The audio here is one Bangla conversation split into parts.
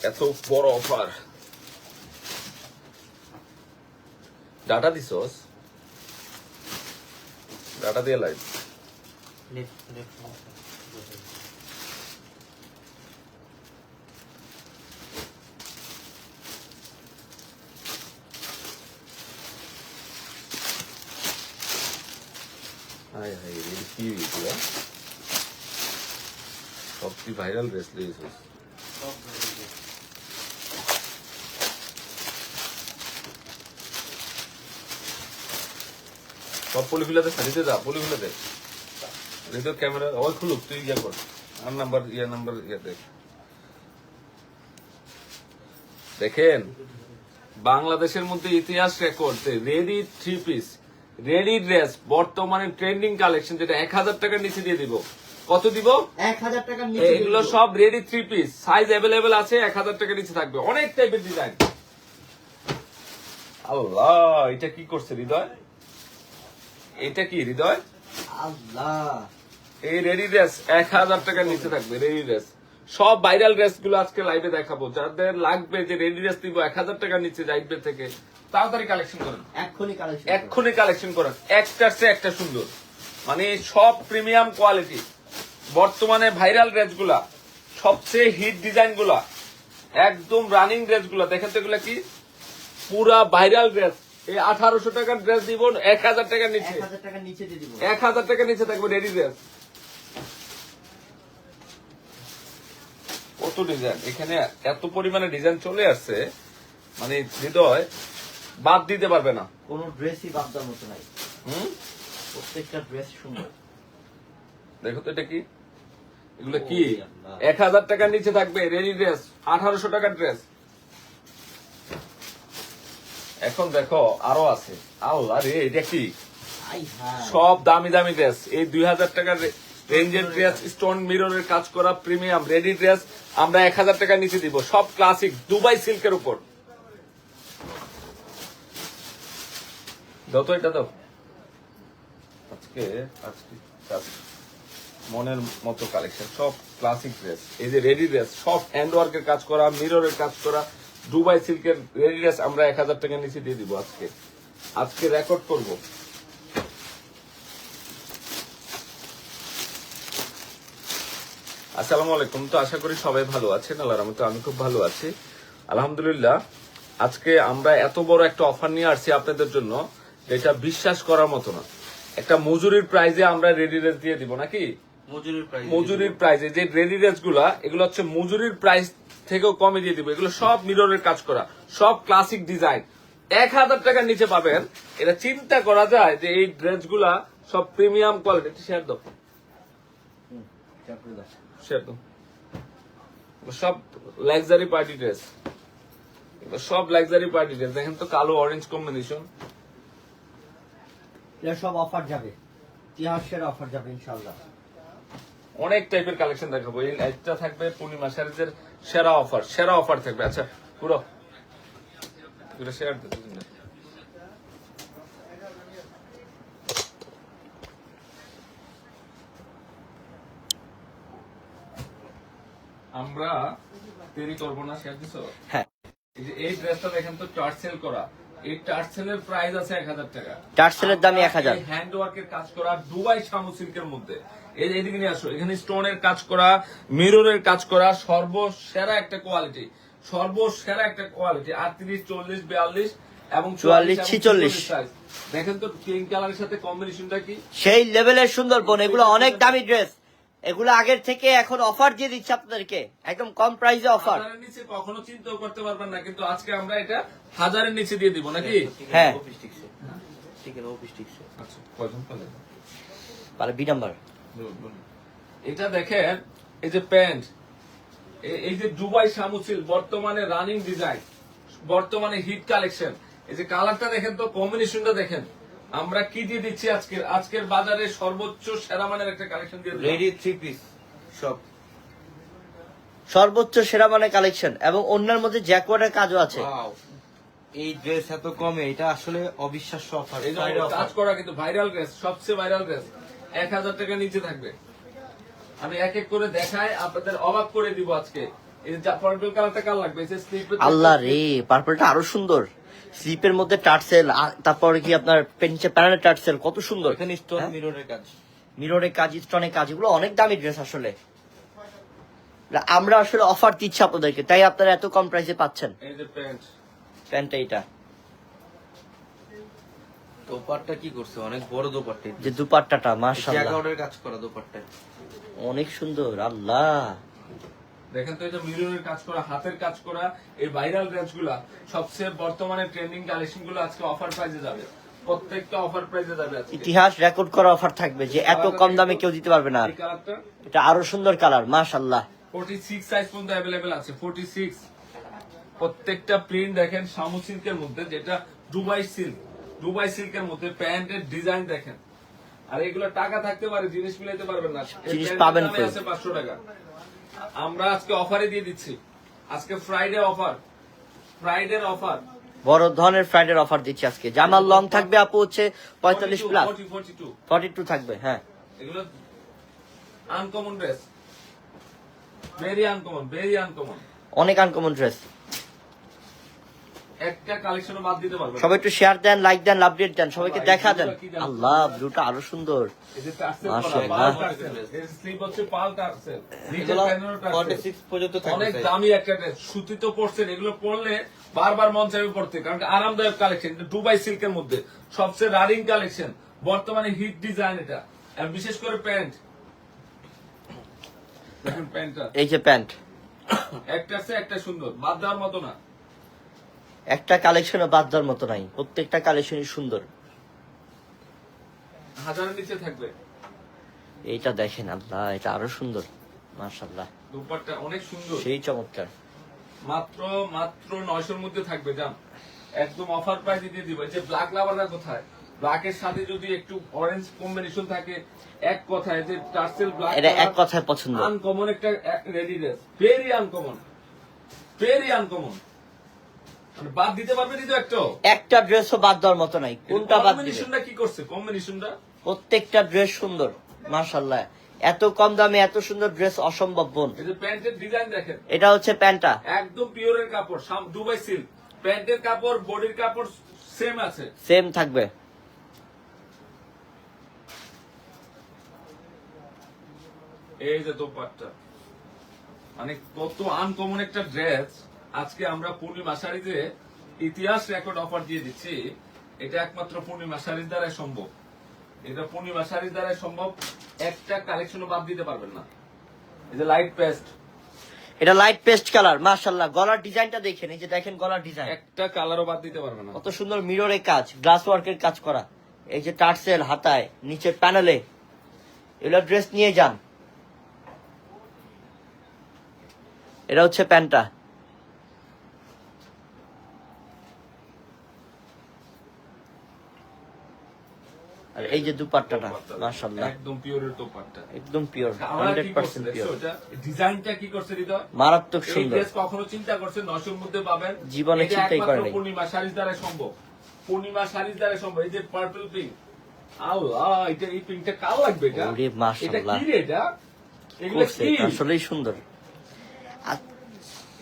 এত বড় অফার ডাটা দিছস ডাটা দিয়ে লাইভ. হাই হাই এটা কি হয়েছিল সব কি ভাইরাল সব পলি ফিলাতে যা পলি ফিলাতে রেডিও ক্যামেরা ওই খুলুক তুই ইয়া কর। আর নাম্বার ইয়া নাম্বার ইয়া দেখ দেখেন বাংলাদেশের মধ্যে ইতিহাস record ready three piece ready dress বর্তমানে ট্রেন্ডিং কালেকশন যেটা এক হাজার টাকার নিচে দিয়ে দিব। কত দিব? এক হাজার টাকার নিচে এগুলো সব ready three piece size available আছে এক হাজার টাকার নিচে থাকবে। অনেক টাইপের ডিজাইন আল্লাহ এটা কি করছে হৃদয়? এটা কি হৃদয়? আল্লাহ। এই রেডি ড্রেস এক হাজার টাকার নিচে থাকবে রেডি ড্রেস সব ভাইরাল ড্রেসগুলো আজকে লাইভে দেখাবো। যাদের লাগবে যে রেডি ড্রেস দিব এক হাজার টাকার নিচে যাইবে থেকে তাড়াতাড়ি কালেকশন করেন। এক্ষুনি কালেকশন এক্ষুনি কালেকশন করেন। একটার চেয়ে একটা সুন্দর। মানে সব প্রিমিয়াম কোয়ালিটি বর্তমানে ভাইরাল ড্রেসগুলা সবচেয়ে হিট ডিজাইনগুলা একদম রানিং ড্রেসগুলা দেখেন তো এগুলা কি? পুরা ভাইরাল ড্রেস এই আঠারোশো টাকার ড্রেস দিব এক হাজার টাকার নিচে। এক হাজার টাকার নিচে থাকবে রেডি ড্রেস কত ডিজাইন এখানে এত পরিমাণে ডিজাইন চলে আসছে মানে হৃদয় বাদ দিতে পারবে না। কোনো ড্রেসই বাদ দেওয়ার মতো নাই। হুম? প্রত্যেকটা ড্রেস সুন্দর। দেখো তো এটা কি? এগুলো কি? এক হাজার টাকার নিচে থাকবে রেডি ড্রেস আঠারোশো টাকার ড্রেস এখন দেখো আরও আছে। আল্লাহ রে এটা কি? সব দামি দামি ড্রেস এই দুই হাজার টাকার রেঞ্জের ড্রেস স্টোন মিররের কাজ করা প্রিমিয়াম রেডি ড্রেস আমরা এক হাজার টাকার নিচে দিব। সব ক্লাসিক দুবাই সিল্কের উপর। দাও তো এটা দাও। আজকে আজকে মনের মতো কালেকশন সব ক্লাসিক ড্রেস এই যে রেডি ড্রেস সব হ্যান্ড ওয়ার্কের কাজ করা মিররের কাজ করা দুবাই সিল্কের রেডি ড্রেস আমরা এক হাজার টাকার নিচে দিয়ে দিব আজকে। আজকে রেকর্ড করব। আসসালামু আলাইকুম তো আশা করি সবাই ভালো আছেন আল্লাহ রহমতে আমি খুব ভালো আছি। আলহামদুলিল্লাহ আজকে আমরা এত বড় একটা অফার নিয়ে আসছি আপনাদের জন্য যেটা বিশ্বাস করার মতো না। একটা মজুরির প্রাইজে আমরা রেডি রেস দিয়ে দিব নাকি? মজুরির প্রাইজে যে রেডি রেসগুলা এগুলো হচ্ছে মজুরির প্রাইস থেকেও কমে দিয়ে দিব। এগুলো সব মিররের কাজ করা সব ক্লাসিক ডিজাইন এক হাজার টাকার নিচে পাবেন। এটা চিন্তা করা যায় যে এই ড্রেসগুলা সব প্রিমিয়াম কোয়ালিটি শেয়ার দাও। শেয়ার সব লাক্সারি পার্টি ড্রেস সব লাক্সারি পার্টি ড্রেস দেখেন তো কালো অরেঞ্জ কম্বিনেশন সব অফার যাবে। ইতিহাসের অফার যাবে ইনশাল্লাহ অনেক টাইপের কালেকশন দেখাবো। এই একটা থাকবে পূর্ণিমা শাড়িদের সেরা অফার সেরা অফার থাকবে। আচ্ছা পুরো। পুরো শেয়ার আমরা তৈরি করব না শেয়ার দিছো? হ্যাঁ। এই যে এই ড্রেসটা দেখেন তো টার্সেল করা। এই টার্সেলের প্রাইস আছে এক হাজার টাকা। টার্সেলের দামই 1000 হ্যান্ড ওয়ার্কের কাজ করা দুবাই শামু সিল্কের মধ্যে। এই যে এদিকে নিয়ে আসো এখানে স্টোনের কাজ করা মিররের কাজ করা সর্বসেরা একটা কোয়ালিটি সর্বসেরা একটা কোয়ালিটি আটত্রিশ চল্লিশ বিয়াল্লিশ এবং 44, 46 size। দেখেন তো পিঙ্ক কালারের সাথে কম্বিনেশনটা কি? সেই লেভেলের সুন্দরবন এগুলো অনেক দামি ড্রেস এগুলো আগের থেকে এখন অফার দিয়ে দিচ্ছে আপনাদেরকে। একদম কম প্রাইসে অফার নিচে কখনো চিন্তাও করতে পারবেন না কিন্তু আজকে আমরা এটা হাজারের নিচে দিয়ে দিব নাকি? হ্যাঁ আচ্ছা? মানে বি নাম্বার এটা দেখেন এই যে প্যান্ট এই যে দুবাই শামুসিল বর্তমানে রানিং ডিজাইন বর্তমানে হিট কালেকশন। এই যে কালারটা দেখেন তো কম্বিনেশনটা দেখেন। আমরা কি দিয়ে দিচ্ছি আজকের? আজকের বাজারে সর্বোচ্চ সেরা মানের একটা কালেকশন দিয়ে রেডি থ্রি পিস সব সর্বোচ্চ সেরা মানের কালেকশন এবং অন্যের মধ্যে জ্যাকওয়ার্ডের কাজও আছে। এই ড্রেস এত কমে এটা আসলে অবিশ্বাস্য অফার কাজ করা কিন্তু ভাইরাল ড্রেস সবচেয়ে ভাইরাল ড্রেস এক হাজার টাকা নিচে থাকবে। আমি এক এক করে দেখাই আপনাদের অবাক করে দিব আজকে। এই পার্পল কালারটা কার লাগবে? এই যে স্লিপে আল্লাহ রে পার্পলটা আরও সুন্দর। স্লিপের মধ্যে টার্সেল তারপরে কি আপনার নিচে প্যানেলের টার্সেল কত সুন্দর। এখানে স্টোন হ্যাঁ? মিররের কাজ। মিররের কাজ স্টোনের কাজ এগুলো অনেক দামি ড্রেস আসলে। আমরা আসলে অফার দিচ্ছি আপনাদেরকে তাই আপনারা এত কম প্রাইসে পাচ্ছেন। এই যে প্যান্ট প্যান্টটা এটা দোপাট্টা কি করছে? অনেক বড় দোপাট্টা যে দুপাট্টাটা মাশাআল্লাহ। কাজ করা দোপাট্টা অনেক সুন্দর আল্লাহ। দেখেন তো এই যে মিররের কাজ করা হাতের কাজ করা এই ভাইরাল ড্রেসগুলা সবচেয়ে বর্তমানে ট্রেন্ডিং কালেকশনগুলো আজকে অফার প্রাইসে যাবে। প্রত্যেকটা অফার প্রাইসে যাবে আজকে। ইতিহাস রেকর্ড করা অফার থাকবে যে এত কম দামে কেউ দিতে পারবে না এটা আরও সুন্দর কালার মাশাআল্লাহ। 46 সাইজ পর্যন্ত অ্যাভেলেবেল আছে 46 প্রত্যেকটা প্রিন্ট দেখেন শামু সিল্কের মধ্যে যেটা দুবাই সিল্ক দুবাই সিল্কের মধ্যে প্যান্টের ডিজাইন দেখেন। আর এগুলো টাকা থাকতে পারে জিনিস মিলাইতে পারবেন না। জিনিস পাবেন দামে 500 টাকা। আমরা আজকে অফারে দিয়ে দিচ্ছি। আজকে ফ্রাইডে অফার ফ্রাইডের অফার বড় ধরনের ফ্রাইডের অফার দিচ্ছি আজকে। জামার লং থাকবে আপু হচ্ছে পঁয়তাল্লিশ প্লাস 42 ফর্টি টু থাকবে হ্যাঁ। এগুলো uncommon dress very uncommon very uncommon অনেক আনকমন ড্রেস একটা কালেকশনও বাদ দিতে পারবেন সবাই একটু শেয়ার দেন লাইক দেন লাভ দেন সবাইকে দেখা দেন। আল্লাহ ব্লুটা আরও সুন্দর। মাশাআল্লাহ। এর স্লিপ হচ্ছে পাল টার্সেল। নিচের এগুলো প্যানেলও টার্সেল। 46 পর্যন্ত থাকবে অনেক দামি একটা সুতি তো পড়ছেন এগুলো পরলে বারবার মন চাইবে পড়তে কারণ আরামদায়ক কালেকশন দুবাই সিল্কের মধ্যে। সবচেয়ে রানিং কালেকশন বর্তমানে হিট ডিজাইন এটা। আর বিশেষ করে প্যান্ট দেখুন প্যান্টটা এই যে প্যান্ট একটা আছে একটা সুন্দর। বাদ দেওয়ার মতো না। একটা কালেকশনে বাদ দেওয়ার মতো নাই। প্রত্যেকটা কালেকশনই সুন্দর। হাজারের নিচে থাকবে। এইটা দেখেন আল্লাহ এটা আরও সুন্দর। মাশাআল্লাহ। দুপারটা অনেক সুন্দর। সেই চমৎকার। মাত্র মাত্র নয়শোর মধ্যে থাকবে জান। একদম অফার প্রাইস দিয়ে দিব। যে ব্ল্যাক লাভাররা কোথায়? ব্ল্যাকের সাথে যদি একটু অরেঞ্জ কম্বিনেশন থাকে এক কথায় যে টার্সেল ব্ল্যাক এটা এক কথায় পছন্দ। আনকমন একটা ready dress very uncommon very uncommon মানে বাদ দিতে পারবেন তো একটা একটা ড্রেসও বাদ দেওয়ার মতো নাই। কোনটা বাদ কম্বিনেশনটা কি করছে? কম্বিনেশনটা প্রত্যেকটা ড্রেস সুন্দর মাশাআল্লাহ। এত কম দামে এত সুন্দর ড্রেস অসম্ভব বোন। এই যে প্যান্টের ডিজাইন দেখেন। এটা হচ্ছে প্যান্টটা একদম পিওরের কাপড় দুবাই সিল্ক প্যান্টের কাপড় বডির কাপড় সেম আছে। সেম থাকবে। এই যে দোপাট্টা। মানে কত আনকমন একটা ড্রেস আজকে আমরা পূর্ণিমা শাড়িতে ইতিহাস রেকর্ড অফার দিয়ে দিচ্ছি। এটা একমাত্র পূর্ণিমা শাড়ির দ্বারাই সম্ভব। এটা পূর্ণিমা শাড়ির দ্বারাই সম্ভব একটা কালেকশনও বাদ দিতে পারবেন না। এই যে লাইট পেস্ট এটা লাইট পেস্ট কালার মাশাআল্লাহ। গলার ডিজাইনটা দেখেন এই যে দেখেন গলার ডিজাইন। একটা কালারও বাদ দিতে পারবেন না। কত সুন্দর মিররে কাজ গ্লাস ওয়ার্কের কাজ করা। এই যে টার্সেল হাতায় নিচের প্যানেলে এগুলো ড্রেস নিয়ে যান। এটা হচ্ছে প্যান্টটা। এই যে দুপাট্টাটা মাশাআল্লাহ। একদম পিওরের দোপাট্টা। একদম পিওর আমরা হান্ড্রেড কি করছে? পার্সেন্ট দেখছ পিওর এটা ডিজাইনটা কি করছে হৃদয়? মারাত্মক সুন্দর। ড্রেস কখনো চিন্তা করছে নয়শোর মধ্যে পাবেন। জীবনে চিন্তাই করেনি। পূর্ণিমা শাড়ির দ্বারা সম্ভব। পূর্ণিমা শাড়ির দ্বারা সম্ভব। এই যে পার্পল পিঙ্ক আল্লাহ এটা এই পিঙ্কটা কাল লাগবে এটা? ওরে এটা কি রে এটা? এগুলো কি? আসলেই সুন্দর। আর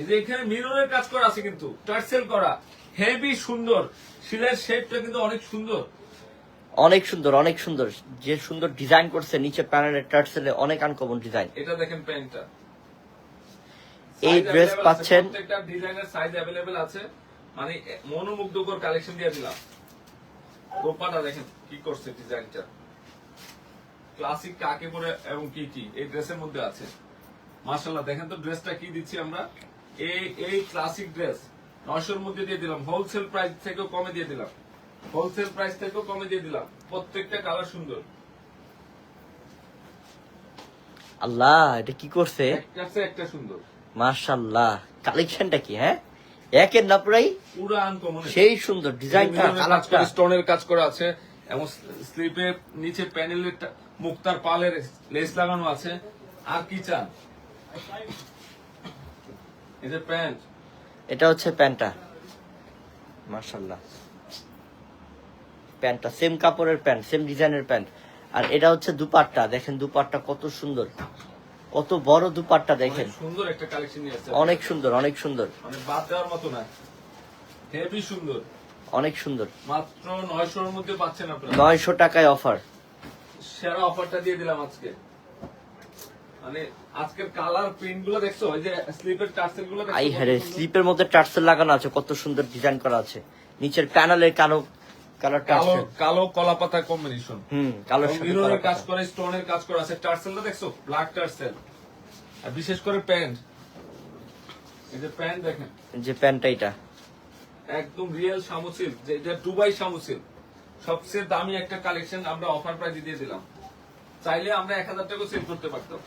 এই যে এখানে মিররের কাজ করা আছে কিন্তু। টার্সেল করা। হেভি সুন্দর। শিলের শেপটা কিন্তু অনেক সুন্দর। অনেক সুন্দর অনেক সুন্দর। যে সুন্দর ডিজাইন করছে নিচে প্যানেলের টার্সেলে অনেক আনকমন ডিজাইন এটা দেখেন প্যান্টটা এই আছে, পাচ্ছেন। প্রত্যেকটা ডিজাইনের সাইজ অ্যাভেলেবেল আছে। মানে মনোমুগ্ধকর কালেকশন দিয়ে দিলাম। দোপাটা দেখেন কি করছে ডিজাইনটা ক্লাসিক কাকে পরে এবং কি কি এই ড্রেসের মধ্যে আছে। মাশাআল্লাহ দেখেন তো ড্রেসটা কি দিচ্ছি আমরা? এই এই ক্লাসিক ড্রেস নয়শোর মধ্যে দিয়ে দিলাম। হোলসেল প্রাইস থেকেও কমে দিয়ে দিলাম। হোলসেল প্রাইস থেকেও কমে দিয়ে দিলাম। প্রত্যেকটা কালার সুন্দর। আল্লাহ এটা কি করছে? একটা সুন্দর। মাশাল্লাহ কালেকশনটা কি হ্যাঁ? একের না পুরাই পুরো আনকমন সেই সুন্দর ডিজাইনটা কালারটা স্টোনের কাজ করা আছে এবং স্লিপে নিচে প্যানেলের মুক্তার পালের লেস লাগানো আছে। আর কি চান? যে প্যান্ট এটা হচ্ছে প্যান্টটা মাশাল্লাহ প্যান্টটা সেম কাপড়ের প্যান্ট সেম ডিজাইনের প্যান্ট। আর এটা হচ্ছে দুপাট্টা দেখেন দুপাট্টা কত সুন্দর। কত বড় দুপাট্টা দেখেন। সুন্দর একটা কালেকশন নিয়ে আসছে। অনেক সুন্দর অনেক সুন্দর। মানে বাদ দেওয়ার মতো না। হেভি সুন্দর। অনেক সুন্দর। মাত্র নয়শোর মধ্যে পাচ্ছেন আপনারা। নয়শো টাকায় অফার সেরা অফারটা দিয়ে দিলাম আজকে। মানে আজকের কালার প্রিন্টগুলো দেখছ? ওই যে স্লিপের টার্সেলগুলো আই সুন্দর? স্লিপের মধ্যে টার্সেল লাগানো আছে কত সুন্দর ডিজাইন করা আছে। নিচের প্যানেলের কালো কালো কালো কলা পাতা কম্বিনেশন কালো মিররের কাজ। করে স্টোনের কাজ করা আছে টার্সেলটা দেখছ? Black tassel. আর বিশেষ করে প্যান্ট। এই যে প্যান্ট দেখেন। যে প্যান্টটা এটা। একদম রিয়েল শামুসিল যেটা দুবাই শামুসিল সবচেয়ে দামি একটা কালেকশন আমরা অফার প্রাইজে দিয়ে দিলাম। চাইলে আমরা এক হাজার টাকা সেল করতে পারতাম।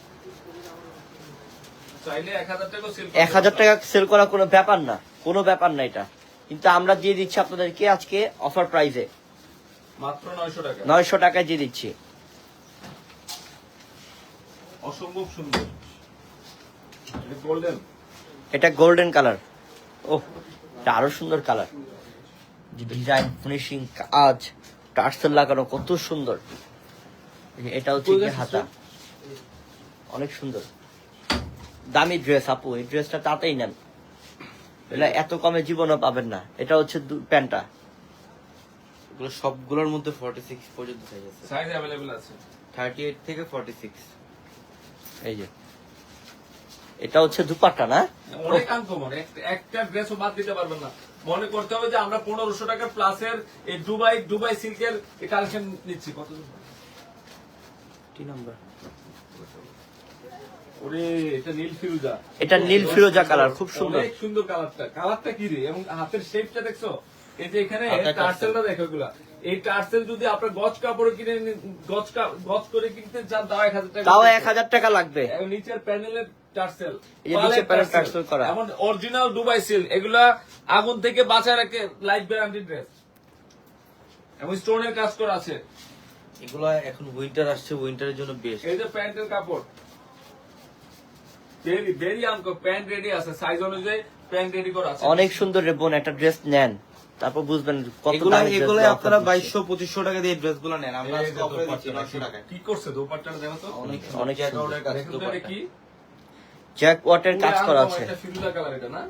চাইলে এক হাজার টাকা সেল এক হাজার টাকা সেল করা কোনো ব্যাপার না। কোনো ব্যাপার না এটা। কিন্তু আমরা দিয়ে দিচ্ছি আপনাদেরকে আজকে অফার প্রাইজে মাত্র নয়শো টাকা। নয়শো টাকায় দিয়ে দিচ্ছি। অসম্ভব সুন্দর। গোল্ডেন এটা গোল্ডেন কালার ও এটা আরও সুন্দর কালার ডিজাইন ফিনিশিং কাজ টার্সেল লাগানো কত সুন্দর। এটা হচ্ছে হাতা। অনেক সুন্দর। দামি ড্রেস আপু এই ড্রেসটা তাতেই নেন। এটা এত কমে জীবনও পাবেন না। এটা হচ্ছে দু- প্যান্টটা এগুলো সবগুলোর মধ্যে ফর্টি সিক্স পর্যন্ত সাইজ আছে। সাইজ অ্যাভেলেবেল আছে। থার্টি এইট থেকে ফর্টি সিক্স এই যে। এটা হচ্ছে দুপাট্টা না? অনেক আনকমন একটা ড্রেসও বাদ দিতে পারবেন না। মনে করতে হবে যে আমরা পনেরোশো টাকা প্লাসের এই দুবাই দুবাই সিল্কের কালেকশন নিচ্ছি। কত? কি নাম্বার এটা নীল ফিরোজা। এটা নীল ফিরোজা কালার খুব সুন্দর। অনেক সুন্দর কালারটা। কালারটা কি রে? এবং হাতের শেপটা দেখছ? এই যে এখানে টার্সেলটা দেখো এগুলা। এই টার্সেল যদি আপনার গজ কাপড়ে কিনে গজ গজ করে কিনতে চান তাও এক হাজার টাকা তাও এক হাজার টাকা লাগবে। নিচের প্যানেলের টার্সেল। এই প্যানেল টার্সেল। করা। এমন অরিজিনাল দুবাই সিল এগুলা আগুন থেকে বাঁচায় রাখে লাইফ গ্যারান্টি ড্রেস এবং স্টোনের কাজ করা আছে। এগুলো এখন উইন্টার আসছে উইন্টারের জন্য বেস্ট এই যে প্যান্টের কাপড়। ভেরি ভেরি আনকো প্যান্ট রেডি আছে সাইজ অনুযায়ী প্যান্ট রেডি করা আছে। অনেক সুন্দর রে বোন একটা ড্রেস নেন। তারপর বুঝবেন কত এগুলো দামি এগুলো আপনারা offer দিচ্ছে। বাইশশো পঁচিশশো টাকা দিয়ে ড্রেসগুলো নেন। আমরা আজকে অফারে দিচ্ছি টাকায়। কি করছে দোপাট্টাটা দেখো তো? অনেক অনেক দেখুন কি? জ্যাক ওয়াটের কাজ করা আছে। ফিরোজা কালার এটা না?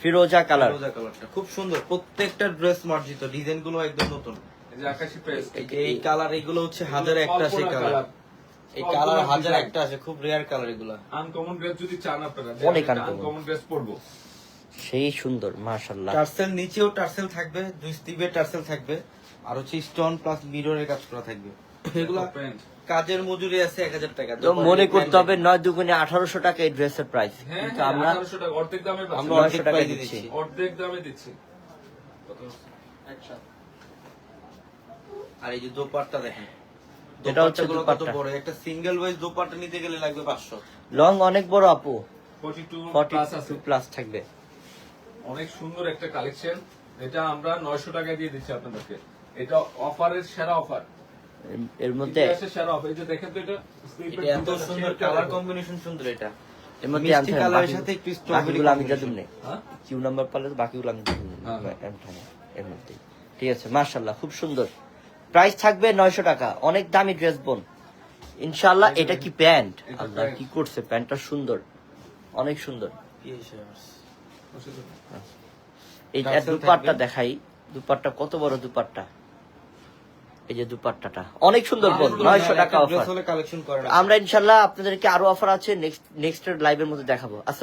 ফিরোজা কালার রোজা কালারটা খুব সুন্দর। প্রত্যেকটা ড্রেস মার্জিত। ডিজাইনগুলো একদম নতুন। এই যে আকাশি পেস্ট এই কালার এগুলো হচ্ছে হাজার একটা সেই কালার এই কালার হাজার একটা আছে খুব রেয়ার কালার এগুলো। আনকমন ড্রেস যদি চান আপনারা অনেক আনকমন ড্রেস পরবো। সেই সুন্দর মাশাল্লাহ টার্সেল নিচেও টার্সেল থাকবে দুই স্টিভের টার্সেল থাকবে আর হচ্ছে স্টোন প্লাস মিররের কাজ করা থাকবে। এগুলো কাজের মজুরি আছে এক হাজার টাকা। তো মনে করতে হবে নয় দুগুণে আঠারোশো টাকা এই ড্রেসের প্রাইস হ্যাঁ কিন্তু হ্যাঁ, আমরা 1800 টাকা অর্ধেক দামে। আমরা 900 অর্ধেক টাকায় দিচ্ছি। অর্ধেক দামে দিচ্ছি। কত? আর এই যে দোপাট্টা দেখেন। এটা হচ্ছে দোপাট্টা। বড়? একটা সিঙ্গেল ওয়াইজ দোপাট্টা নিতে গেলে লাগবে পাঁচশো। লং অনেক বড় আপু। 42 ফর্টি plus আছে। টু প্লাস থাকবে। অনেক সুন্দর একটা কালেকশন এটা আমরা নয়শো টাকায় দিয়ে দিচ্ছি আপনাদেরকে। এটা অফারের সেরা অফার। এর- মধ্যে সেরা অফার। এই যে দেখেন তো এটা এত সুন্দর কালার কম্বিনেশন সুন্দর এটা। এর মধ্যে মিষ্টি কালারের সাথে একটু স্ট্রবেরি আমি যাদুম নেই। হ্যাঁ? কিউ নাম্বার বাকিগুলো আমি হ্যাঁ, হ্যাঁ। এর মধ্যে। ঠিক আছে মার্শাল্লাহ খুব সুন্দর। প্রাইস থাকবে নয়শো টাকা। অনেক দামি ড্রেস বোন। ইনশাল্লাহ এটা কি প্যান্ট? আল্লাহ কি করছে? প্যান্টটা সুন্দর। অনেক সুন্দর। এই Tassel দুপাট্টা দেখাই। দুপাট্টা কত বড় দুপাট্টা? এই যে দুপাট্টাটা। অনেক সুন্দর বোন। নয়শো টাকা অফার আমরা ইনশাল্লাহ আপনাদেরকে আরও অফার আছে। নেক্সট নেক্সট লাইভের মধ্যে দেখাবো। আসসালাম